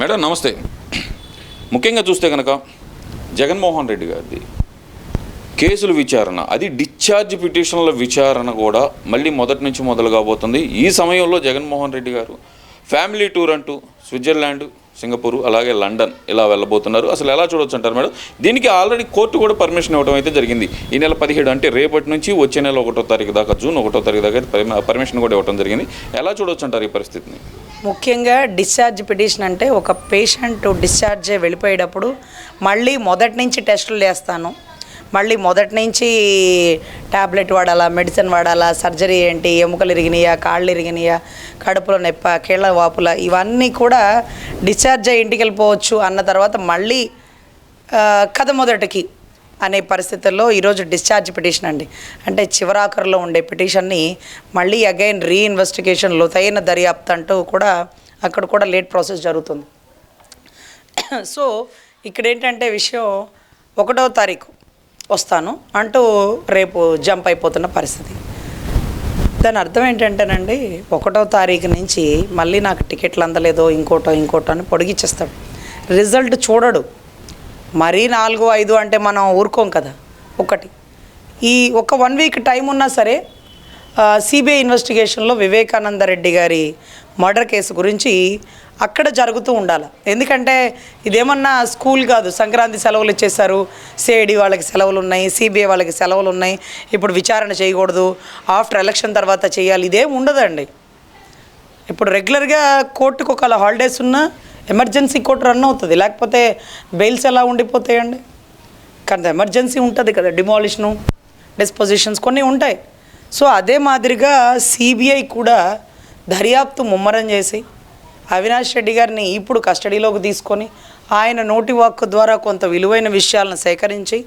Madam నమస్తే. ముఖ్యంగా చూస్తే కనుక జగన్మోహన్ రెడ్డి గారిది కేసుల విచారణ అది డిశ్చార్జ్ పిటిషన్ల విచారణ కూడా మళ్ళీ మొదటి నుంచి మొదలు కాబోతుంది. ఈ సమయంలో జగన్మోహన్ రెడ్డి గారు ఫ్యామిలీ టూర్ అంటూ స్విట్జర్లాండ్ సింగపూర్ అలాగే లండన్ ఇలా వెళ్ళబోతున్నారు. అసలు ఎలా చూడొచ్చు అంటారు మేడం? దీనికి ఆల్రెడీ కోర్టు కూడా పర్మిషన్ ఇవ్వడం అయితే జరిగింది. ఈ నెల పదిహేడు అంటే రేపటి నుంచి వచ్చే నెల ఒకటో తారీఖు దాకా జూన్ ఒకటో తారీఖు దాకా అయితే పర్మిషన్ కూడా ఇవ్వడం జరిగింది. ఎలా చూడొచ్చు అంటారు ఈ పరిస్థితిని? ముఖ్యంగా డిశ్చార్జ్ పిటిషన్ అంటే ఒక పేషెంట్ డిశ్చార్జ్ వెళ్ళిపోయేటప్పుడు మళ్ళీ మొదటి నుంచి టెస్టులు చేస్తాను. మళ్ళీ మొదటి నుంచి టాబ్లెట్ వాడాలా మెడిసిన్ వాడాలా సర్జరీ ఏంటి ఎముకలు ఇరిగినాయా కాళ్ళు ఇరిగినాయా కడుపులో నొప్ప కీళ్ళ వాపుల ఇవన్నీ కూడా డిశ్చార్జ్ అయ్యి ఇంటికి వెళ్ళిపోవచ్చు అన్న తర్వాత మళ్ళీ కథ మొదటికి. అనే పరిస్థితుల్లో ఈరోజు డిశ్చార్జ్ పిటిషన్ అండి. అంటే చివరాఖరులో ఉండే పిటిషన్ని మళ్ళీ అగైన్ రీఇన్వెస్టిగేషన్ లోతైన దర్యాప్తు అంటూ కూడా అక్కడ కూడా లేట్ ప్రాసెస్ జరుగుతుంది. సో ఇక్కడ ఏంటంటే విషయం ఒకటో తారీఖు వస్తాను అంటూ రేపు జంప్ అయిపోతున్న పరిస్థితి. దాని అర్థం ఏంటంటేనండి ఒకటో తారీఖు నుంచి మళ్ళీ నాకు టికెట్లు అందలేదో ఇంకోటో ఇంకోటో అని పొడిగిచ్చేస్తాడు. రిజల్ట్ చూడడు. మరీ నాలుగు ఐదు అంటే మనం ఊరుకోం కదా. ఒకటి. ఈ ఒక వన్ వీక్ టైం ఉన్నా సరే సిబిఐ ఇన్వెస్టిగేషన్లో వివేకానంద రెడ్డి గారి మర్డర్ కేసు గురించి అక్కడ జరుగుతూ ఉండాలి. ఎందుకంటే ఇదేమన్నా స్కూల్ కాదు సంక్రాంతి సెలవులు ఇచ్చేసారు సిఐడి వాళ్ళకి సెలవులు ఉన్నాయి సిబిఐ వాళ్ళకి సెలవులు ఉన్నాయి. ఇప్పుడు విచారణ చేయకూడదు. ఆఫ్టర్ ఎలక్షన్ తర్వాత చేయాలి. ఇదేం ఉండదండి. ఇప్పుడు రెగ్యులర్గా కోర్టుకు ఒకవేళ హాలిడేస్ ఉన్నా ఎమర్జెన్సీ కోర్టు రన్ అవుతుంది. లేకపోతే బెయిల్స్ ఎలా ఉండిపోతాయండి? కానీ ఎమర్జెన్సీ ఉంటుంది కదా డిమాలిషను డిస్పొజిషన్స్ కొన్ని ఉంటాయి. సో అదే మాదిరిగా సిబిఐ కూడా దర్యాప్తు ముమ్మరం చేసి అవినాష్ రెడ్డి గారిని ఇప్పుడు కస్టడీలోకి తీసుకొని ఆయన నోటి వాక్ ద్వారా కొంత విలువైన విషయాలను సేకరించి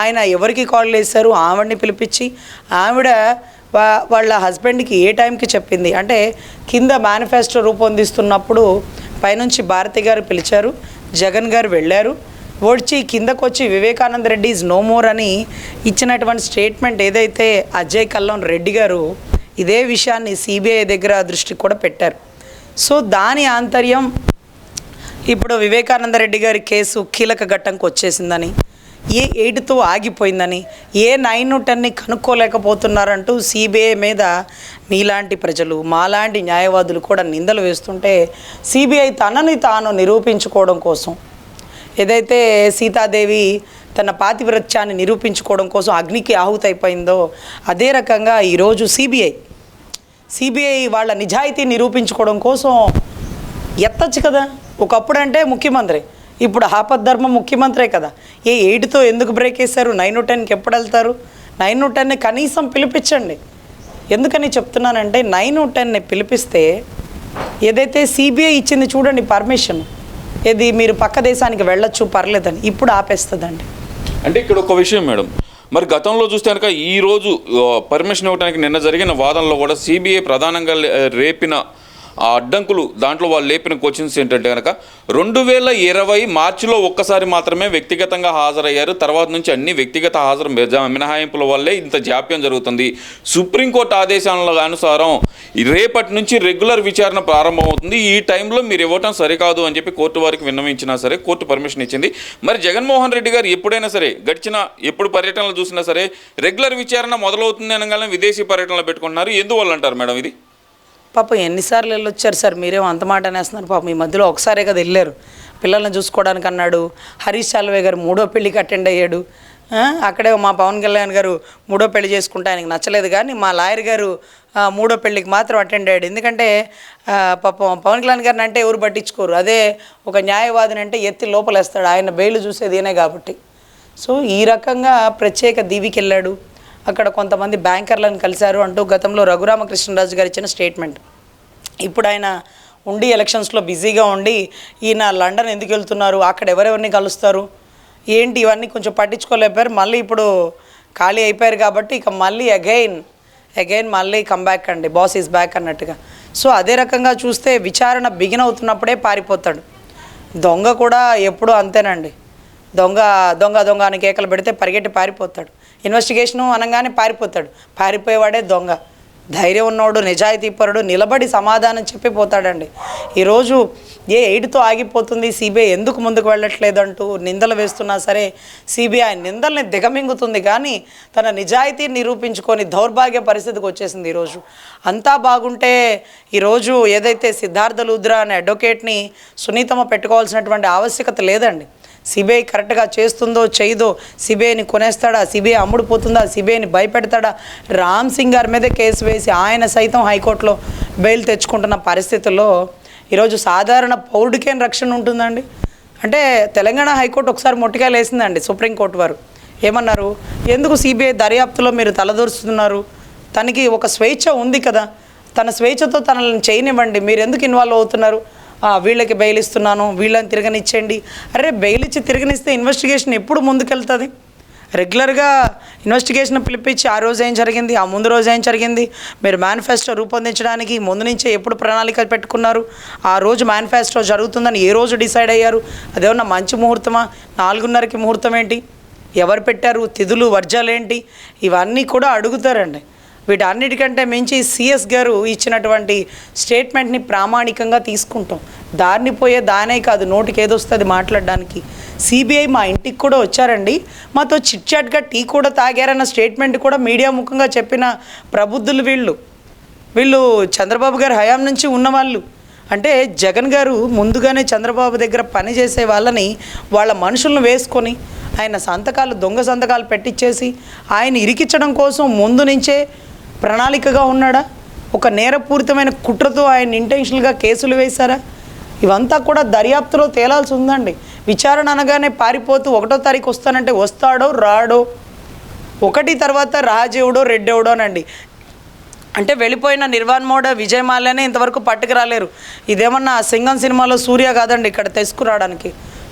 ఆయన ఎవరికి కాల్ చేశారు ఆవిడని పిలిపించి ఆవిడ వాళ్ళ హస్బెండ్కి ఏ టైంకి చెప్పింది? అంటే కింద మేనిఫెస్టో రూపొందిస్తున్నప్పుడు పైనుంచి భారతి గారు పిలిచారు జగన్ గారు వెళ్ళారు. వచ్చి కిందకు వచ్చి Vivekananda Reddy is no more అని ఇచ్చినటువంటి స్టేట్మెంట్ ఏదైతే అజయ్ కల్లం రెడ్డి గారు ఇదే విషయాన్ని సిబిఐ దగ్గర దృష్టికి కూడా పెట్టారు. సో దాని ఆంతర్యం ఇప్పుడు వివేకానంద రెడ్డి గారి కేసు కీలక ఘట్టంకి వచ్చేసిందని ఏ ఎయిట్తో ఆగిపోయిందని ఏ నైన్ టెన్ని కనుక్కోలేకపోతున్నారంటూ సిబిఐ మీద మీలాంటి ప్రజలు మాలాంటి న్యాయవాదులు కూడా నిందలు వేస్తుంటే సిబిఐ తనని తాను నిరూపించుకోవడం కోసం ఏదైతే సీతాదేవి తన పాతివ్రత్యాన్ని నిరూపించుకోవడం కోసం అగ్నికి ఆహుతైపోయిందో అదే రకంగా ఈరోజు సిబిఐ సిబిఐ వాళ్ళ నిజాయితీ నిరూపించుకోవడం కోసం ఎత్తచ్చు కదా? ఒకప్పుడు అంటే ముఖ్యమంత్రి ఇప్పుడు ఆపద్ధర్మ ముఖ్యమంత్రే కదా. ఏ ఎయిట్తో ఎందుకు బ్రేక్ వేశారు నైన్ టెన్కి ఎప్పుడు వెళ్తారు? నైన్ టెన్ని కనీసం పిలిపించండి. ఎందుకని చెప్తున్నానంటే నైన్ టెన్ని పిలిపిస్తే ఏదైతే సిబిఐ ఇచ్చింది చూడండి పర్మిషన్ ఇది మీరు పక్క దేశానికి వెళ్ళొచ్చు పర్లేదని ఇప్పుడు ఆపేస్తుందండి. అంటే ఇక్కడ ఒక విషయం మేడం మరి గతంలో చూస్తే కనుక ఈరోజు పర్మిషన్ ఇవ్వడానికి నిన్న జరిగిన వాదనలో కూడా సిబిఐ ప్రధానంగా రేపిన ఆ అడ్డంకులు దాంట్లో వాళ్ళు లేపిన క్వశ్చన్స్ ఏంటంటే కనుక రెండు వేల ఇరవై మార్చిలో ఒక్కసారి మాత్రమే వ్యక్తిగతంగా హాజరయ్యారు. తర్వాత నుంచి అన్ని వ్యక్తిగత హాజరు మినహాయింపుల వల్లే ఇంత జాప్యం జరుగుతుంది. సుప్రీంకోర్టు ఆదేశాల అనుసారం రేపటి నుంచి రెగ్యులర్ విచారణ ప్రారంభమవుతుంది. ఈ టైంలో మీరు ఇవ్వటం సరికాదు అని చెప్పి కోర్టు వారికి విన్నవించినా సరే కోర్టు పర్మిషన్ ఇచ్చింది. మరి జగన్మోహన్ రెడ్డి గారు ఎప్పుడైనా సరే గడిచిన ఎప్పుడు పర్యటనలు చూసినా సరే రెగ్యులర్ విచారణ మొదలవుతుంది అనగానే విదేశీ పర్యటనలు పెట్టుకుంటున్నారు. ఎందువల్ల అంటారు మేడం ఇది? పాపం ఎన్నిసార్లు వెళ్ళొచ్చారు సార్? మీరేమో అంత మాట అనేస్తున్నారు. పాపం ఈ మధ్యలో ఒకసారే కదా వెళ్ళారు. పిల్లల్ని చూసుకోవడానికి అన్నాడు. హరీష్ సాల్వే గారు మూడో పెళ్ళికి అటెండ్ అయ్యాడు. అక్కడే మా పవన్ కళ్యాణ్ గారు మూడో పెళ్ళి చేసుకుంటే ఆయనకు నచ్చలేదు కానీ మా లాయర్ గారు మూడో పెళ్ళికి మాత్రం అటెండ్ అయ్యాడు. ఎందుకంటే పాపం పవన్ కళ్యాణ్ గారిని అంటే ఎవరు పట్టించుకోరు. అదే ఒక న్యాయవాదిని అంటే ఎత్తి లోపలేస్తాడు. ఆయన బెయిల్ చూసేది ఈయనే కాబట్టి. సో ఈ రకంగా ప్రత్యేక దీవికి వెళ్ళాడు. అక్కడ కొంతమంది బ్యాంకర్లను కలిశారు అంటూ గతంలో రఘురామకృష్ణరాజు గారు ఇచ్చిన స్టేట్మెంట్. ఇప్పుడు ఆయన ఉండి ఎలక్షన్స్లో బిజీగా ఉండి ఈయన లండన్ ఎందుకు వెళ్తున్నారు అక్కడ ఎవరెవరిని కలుస్తారు ఏంటి ఇవన్నీ కొంచెం పట్టించుకోలేకపోయారు. మళ్ళీ ఇప్పుడు ఖాళీ అయిపోయారు కాబట్టి ఇక మళ్ళీ అగైన్ అగైన్ మళ్ళీ కమ్బ్యాక్ అండి. బాస్ ఈజ్ బ్యాక్ అన్నట్టుగా. సో అదే రకంగా చూస్తే విచారణ బిగిన్ అవుతున్నప్పుడే పారిపోతాడు. దొంగ కూడా ఎప్పుడూ అంతేనండి. దొంగ దొంగ దొంగ అని కేకలు పెడితే పరిగెట్టి పారిపోతాడు. ఇన్వెస్టిగేషను అనగానే పారిపోతాడు. పారిపోయేవాడే దొంగ. ధైర్యం ఉన్నోడు నిజాయితీపరుడు నిలబడి సమాధానం చెప్పిపోతాడండి ఈరోజు ఏ ఎయిడ్తో ఆగిపోతుంది సిబిఐ ఎందుకు ముందుకు వెళ్ళట్లేదు అంటూ నిందలు వేస్తున్నా సరే సిబిఐ నిందల్ని దిగమింగుతుంది కానీ తన నిజాయితీ నిరూపించుకొని దౌర్భాగ్య పరిస్థితికి వచ్చేసింది ఈరోజు. అంతా బాగుంటే ఈరోజు ఏదైతే సిద్ధార్థ లూద్రా అనే అడ్వకేట్ని సునీతమ్మ పెట్టుకోవాల్సినటువంటి ఆవశ్యకత లేదండి. సిబిఐ కరెక్ట్గా చేస్తుందో చేయదో సిబిఐని కొనేస్తాడా సిబిఐ అమ్ముడుపోతుందా సిబిఐని భయపెడతాడా? రామ్ సింగ్ గారి మీదే కేసు వేసి ఆయన సైతం హైకోర్టులో బెయిల్ తెచ్చుకుంటున్న పరిస్థితుల్లో ఈరోజు సాధారణ పౌరుడికేం రక్షణ ఉంటుందండి? అంటే తెలంగాణ హైకోర్టు ఒకసారి మొట్టికాయలు వేసిందండి సుప్రీంకోర్టు వారు. ఏమన్నారు? ఎందుకు సిబిఐ దర్యాప్తులో మీరు తలదూరుస్తున్నారు? తనకి ఒక స్వేచ్ఛ ఉంది కదా. తన స్వేచ్ఛతో తనని చేయనివ్వండి. మీరు ఎందుకు ఇన్వాల్వ్ అవుతున్నారు? వీళ్ళకి బెయిల్ ఇస్తున్నాను వీళ్ళని తిరగనిచ్చేయండి. అరే బెయిల్ ఇచ్చి తిరగనిస్తే ఇన్వెస్టిగేషన్ ఎప్పుడు ముందుకెళ్తుంది? రెగ్యులర్గా ఇన్వెస్టిగేషన్ పిలిపించి ఆ రోజు ఏం జరిగింది ఆ ముందు రోజు ఏం జరిగింది? మీరు మేనిఫెస్టో రూపొందించడానికి ముందు నుంచే ఎప్పుడు ప్రణాళిక పెట్టుకున్నారు? ఆ రోజు మేనిఫెస్టో జరుగుతుందని ఏ రోజు డిసైడ్ అయ్యారు? అదేమన్నా మంచి ముహూర్తమా? నాలుగున్నరకి ముహూర్తం ఏంటి? ఎవరు పెట్టారు? తిథులు వర్జాలు ఏంటి ఇవన్నీ కూడా అడుగుతారండి. వీటన్నిటికంటే మించి సిఎస్ గారు ఇచ్చినటువంటి స్టేట్మెంట్ని ప్రామాణికంగా తీసుకుంటాం. దారిని పోయే దానే కాదు నోటికి ఏదొస్తుంది మాట్లాడడానికి. సిబిఐ మా ఇంటికి కూడా వచ్చారండి. మాతో చిట్ చాట్గా టీ కూడా తాగారన్న స్టేట్మెంట్ కూడా మీడియా ముఖంగా చెప్పిన ప్రబుద్ధులు వీళ్ళు. వీళ్ళు చంద్రబాబు గారు హయాం నుంచి ఉన్నవాళ్ళు. అంటే జగన్ గారు ముందుగానే చంద్రబాబు దగ్గర పనిచేసే వాళ్ళని వాళ్ళ మనుషులను వేసుకొని ఆయన సంతకాలు దొంగ సంతకాలు పెట్టించేసి ఆయన ఇరికించడం కోసం ముందు నుంచే ప్రణాళికగా ఉన్నాడా? ఒక నేరపూరితమైన కుట్రతో ఆయన ఇంటెన్షనల్గా కేసులు వేశారా? ఇవంతా కూడా దర్యాప్తులో తేలాల్సి ఉందండి. విచారణ అనగానే పారిపోతూ ఒకటో తారీఖు వస్తానంటే వస్తాడో రాడో? ఒకటి తర్వాత రాజేవుడో రెడ్డేవుడోనండి అంటే వెళ్ళిపోయిన నిర్వాణ్ మోడ విజయ్ మాల్యానే ఇంతవరకు పట్టుకురాలేరు. ఇదేమన్నా సింగం సినిమాలో సూర్య కాదండి ఇక్కడ తెసుకురావడానికి.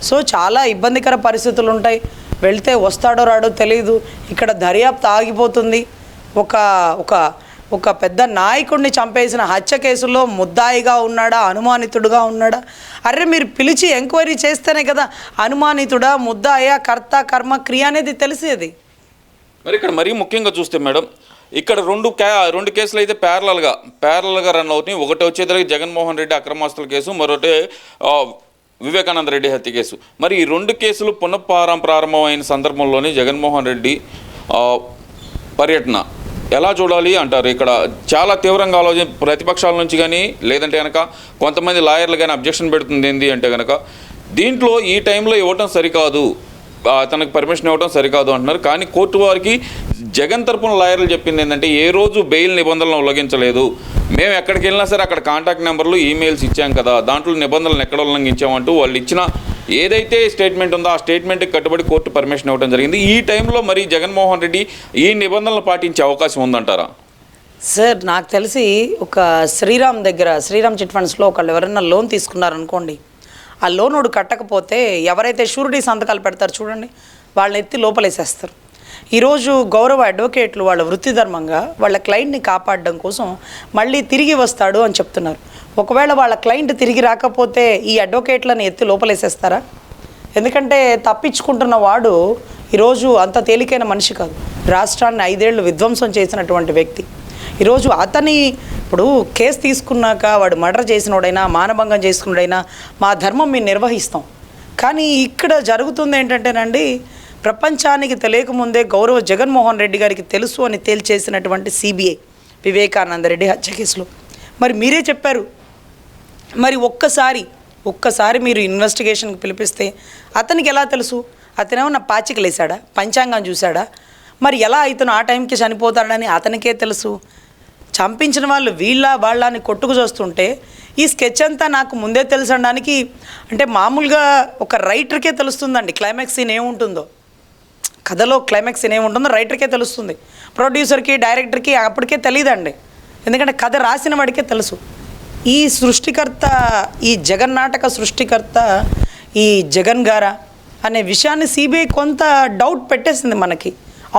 సో చాలా ఇబ్బందికర పరిస్థితులు ఉంటాయి వెళ్తే వస్తాడో రాడో తెలియదు ఇక్కడ దర్యాప్తు ఆగిపోతుంది. ఒక ఒక ఒక పెద్ద నాయకుడిని చంపేసిన హత్య కేసులో ముద్దాయిగా ఉన్నాడా? అనుమానితుడుగా ఉన్నాడా? అరే మీరు పిలిచి ఎంక్వైరీ చేస్తేనే కదా అనుమానితుడా ముద్దాయా కర్త కర్మ క్రియ అనేది తెలిసేది. మరి ఇక్కడ మరీ ముఖ్యంగా చూస్తే మేడం ఇక్కడ రెండు క్యా రెండు కేసులు అయితే ప్యారలల్గా ప్యారలల్గా రన్ అవుతున్నాయి. ఒకటి వచ్చేసరికి జగన్మోహన్ రెడ్డి అక్రమాస్తుల కేసు మరొకటి వివేకానంద రెడ్డి హత్య కేసు. మరి ఈ రెండు కేసులు పునఃప్రారం ప్రారంభమైన సందర్భంలోనే జగన్మోహన్ రెడ్డి పర్యటన ఎలా చూడాలి అంటారు? ఇక్కడ చాలా తీవ్రంగా ఆలోచన ప్రతిపక్షాల నుంచి కానీ లేదంటే కనుక కొంతమంది లాయర్లు కానీ అబ్జెక్షన్ పెడుతుంది ఏంటి అంటే కనుక దీంట్లో ఈ టైంలో ఇవ్వటం సరికాదు. తనకు పర్మిషన్ ఇవ్వడం సరికాదు అంటున్నారు. కానీ కోర్టు వారికి జగన్ తరపున లాయర్లు చెప్పింది ఏంటంటే ఏ రోజు బెయిల్ నిబంధనలను ఉల్లంఘించలేదు. మేము ఎక్కడికి వెళ్ళినా సరే అక్కడ కాంటాక్ట్ నెంబర్లు ఈమెయిల్స్ ఇచ్చాం కదా. దాంట్లో నిబంధనలను ఎక్కడ ఉల్లంఘించామంటూ వాళ్ళు ఇచ్చిన ఏదైతే స్టేట్మెంట్ ఉందో ఆ స్టేట్మెంట్కి కట్టుబడి కోర్టు పర్మిషన్ ఇవ్వడం జరిగింది. ఈ టైంలో మరి జగన్మోహన్ రెడ్డి ఈ నిబంధనలు పాటించే అవకాశం ఉందంటారా? సార్ నాకు తెలిసి ఒక శ్రీరామ్ దగ్గర శ్రీరామ్ చిట్ ఫండ్స్లో ఒకళ్ళు ఎవరైనా లోన్ తీసుకున్నారనుకోండి ఆ లోన్ వాడు కట్టకపోతే ఎవరైతే షూరిటీ సంతకాలు పెడతారు చూడండి వాళ్ళని ఎత్తి లోపలేసేస్తారు. ఈరోజు గౌరవ అడ్వకేట్లు వాళ్ళ వృత్తి ధర్మంగా వాళ్ళ క్లయింట్ని కాపాడడం కోసం మళ్ళీ తిరిగి వస్తాడు అని చెప్తున్నారు. ఒకవేళ వాళ్ళ క్లయింట్ తిరిగి రాకపోతే ఈ అడ్వకేట్లను ఎత్తి లోపలేసేస్తారా? ఎందుకంటే తప్పించుకుంటున్న వాడు ఈరోజు అంత తేలికైన మనిషి కాదు. రాష్ట్రాన్ని ఐదేళ్ళు విధ్వంసం చేసినటువంటి వ్యక్తి. ఈరోజు అతని ఇప్పుడు కేసు తీసుకున్నాక వాడు మర్డర్ చేసినోడైనా మానభంగం చేసుకున్నాడైనా మా ధర్మం మేము నిర్వహిస్తాం. కానీ ఇక్కడ జరుగుతుంది ఏంటంటేనండి ప్రపంచానికి తెలియకముందే గౌరవ జగన్మోహన్ రెడ్డి గారికి తెలుసు అని తేల్చేసినటువంటి సిబిఐ వివేకానంద రెడ్డి హత్య కేసులో. మరి మీరే చెప్పారు మరి ఒక్కసారి ఒక్కసారి మీరు ఇన్వెస్టిగేషన్కి పిలిపిస్తే అతనికి ఎలా తెలుసు? అతనేమన్నా పాచికలేసాడా పంచాంగం చూశాడా? మరి ఎలా ఇతను ఆ టైంకి చనిపోతాడని అతనికే తెలుసు? చంపించిన వాళ్ళు వీళ్ళ వాళ్ళ అని కొట్టుకు చూస్తుంటే ఈ స్కెచ్ అంతా నాకు ముందే తెలుసడానికి అంటే మామూలుగా ఒక రైటర్కే తెలుస్తుందండి. క్లైమాక్స్ సీన్ ఏముంటుందో. కథలో క్లైమాక్స్ సీన్ ఏముంటుందో రైటర్కే తెలుస్తుంది. ప్రొడ్యూసర్కి డైరెక్టర్కి అప్పటికే తెలియదండి ఎందుకంటే కథ రాసిన వాడికే తెలుసు. ఈ సృష్టికర్త ఈ జగన్నాటక సృష్టికర్త ఈ జగన్ గారా అనే విషయాన్ని సిబిఐ కొంత డౌట్ పెట్టేసింది మనకి.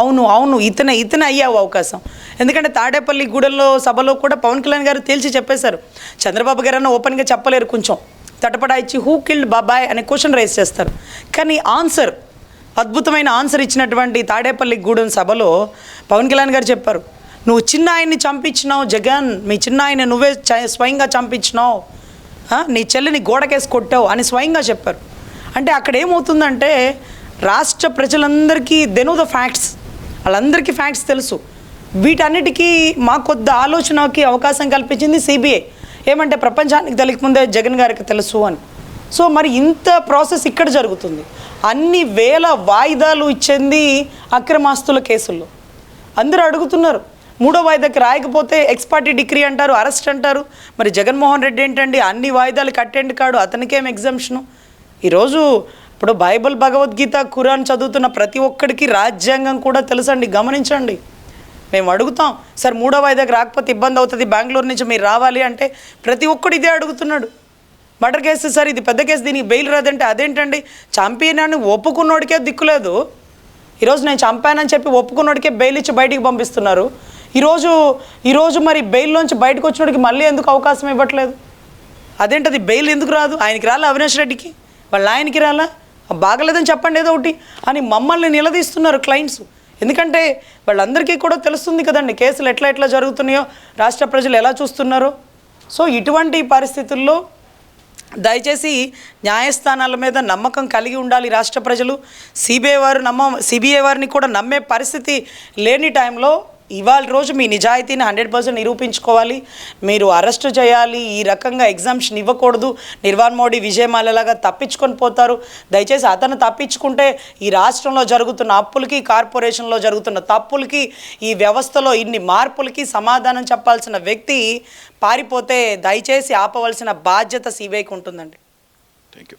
అవును అవును ఇతనే ఇతనే అయ్యావు అవకాశం. ఎందుకంటే తాడేపల్లి గూడెల్లో సభలో కూడా పవన్ కళ్యాణ్ గారు తేల్చి చెప్పేశారు. చంద్రబాబు గారన్నా ఓపెన్గా చెప్పలేరు కొంచెం. తటపడా ఇచ్చి హూ కిల్డ్ బాబాయ్ అనే క్వశ్చన్ రైజ్ చేస్తారు. కానీ ఆన్సర్ అద్భుతమైన ఆన్సర్ ఇచ్చినటువంటి తాడేపల్లి గూడెం సభలో పవన్ కళ్యాణ్ గారు చెప్పారు. నువ్వు చిన్న ఆయన్ని చంపించినావు జగన్. మీ చిన్న ఆయన నువ్వే చ- స్వయంగా చంపించినావు. నీ చెల్లిని గోడకేసి కొట్టావు అని స్వయంగా చెప్పారు. అంటే అక్కడ ఏమవుతుందంటే రాష్ట్ర ప్రజలందరికీ దెనో ద ఫ్యాక్ట్స్ వాళ్ళందరికీ ఫ్యాక్ట్స్ తెలుసు. వీటన్నిటికీ మా కొద్ది ఆలోచనకి అవకాశం కల్పించింది సిబిఐ ఏమంటే ప్రపంచానికి తెలియకముందే జగన్ గారికి తెలుసు అని. సో మరి ఇంత ప్రాసెస్ ఇక్కడ జరుగుతుంది. అన్ని వేల వాయిదాలు ఇచ్చింది అక్రమాస్తుల కేసుల్లో. అందరూ అడుగుతున్నారు మూడో వాయిదాకి రాయకపోతే ఎక్స్పార్టీ డిగ్రీ అంటారు అరెస్ట్ అంటారు. మరి జగన్మోహన్ రెడ్డి ఏంటండి? అన్ని వాయిదాలు కట్టండి కాడు అతనికేం ఎగ్జామ్షను ఈరోజు ఇప్పుడు బైబిల్ భగవద్గీత ఖురాన్ చదువుతున్న ప్రతి ఒక్కడికి రాజ్యాంగం కూడా తెలుసండి. గమనించండి. మేము అడుగుతాం సార్ మూడో వాయిదాకి రాకపోతే ఇబ్బంది అవుతుంది. బెంగళూరు నుంచి మీరు రావాలి అంటే ప్రతి ఒక్కడు ఇదే అడుగుతున్నాడు. మర్డర్ కేసు సార్ ఇది పెద్ద కేసు. దీనికి బెయిల్ రాదంటే అదేంటండి? చంపినాన్ని ఒప్పుకున్నోడికే దిక్కులేదు. ఈరోజు నేను చంపానని చెప్పి ఒప్పుకున్నోడికే బెయిల్ ఇచ్చి బయటికి పంపిస్తున్నారు. ఈరోజు ఈరోజు మరి బెయిల్లోంచి బయటకు వచ్చినోడికి మళ్ళీ ఎందుకు అవకాశం ఇవ్వట్లేదు? అదేంటది బెయిల్ ఎందుకు రాదు? ఆయనకి రాలా అవినాష్ రెడ్డికి? వాళ్ళ ఆయనకి రాలా? బాగలేదని చెప్పండి ఏదో ఒకటి అని మమ్మల్ని నిలదీస్తున్నారు క్లయింట్స్. ఎందుకంటే వాళ్ళందరికీ కూడా తెలుస్తుంది కదండి కేసులు ఎట్లా ఎట్లా జరుగుతున్నాయో రాష్ట్ర ప్రజలు ఎలా చూస్తున్నారో. సో ఇటువంటి పరిస్థితుల్లో దయచేసి న్యాయస్థానాల మీద నమ్మకం కలిగి ఉండాలి రాష్ట్ర ప్రజలు. సిబిఐ వారు నమ్మ సిబిఐ వారిని కూడా నమ్మే పరిస్థితి లేని టైంలో ఇవాళ రోజు మీ నిజాయితీని హండ్రెడ్ పర్సెంట్ నిరూపించుకోవాలి. మీరు అరెస్ట్ చేయాలి. ఈ రకంగా ఎగ్జామ్షన్ ఇవ్వకూడదు. నిర్వాణ్ మోడీ విజయమాలలాగా తప్పించుకొని పోతారు. దయచేసి అతను తప్పించుకుంటే ఈ రాష్ట్రంలో జరుగుతున్న అప్పులకి కార్పొరేషన్లో జరుగుతున్న తప్పులకి ఈ వ్యవస్థలో ఇన్ని మార్పులకి సమాధానం చెప్పాల్సిన వ్యక్తి పారిపోతే దయచేసి ఆపవలసిన బాధ్యత సిబిఐకి ఉంటుందండి. Thank you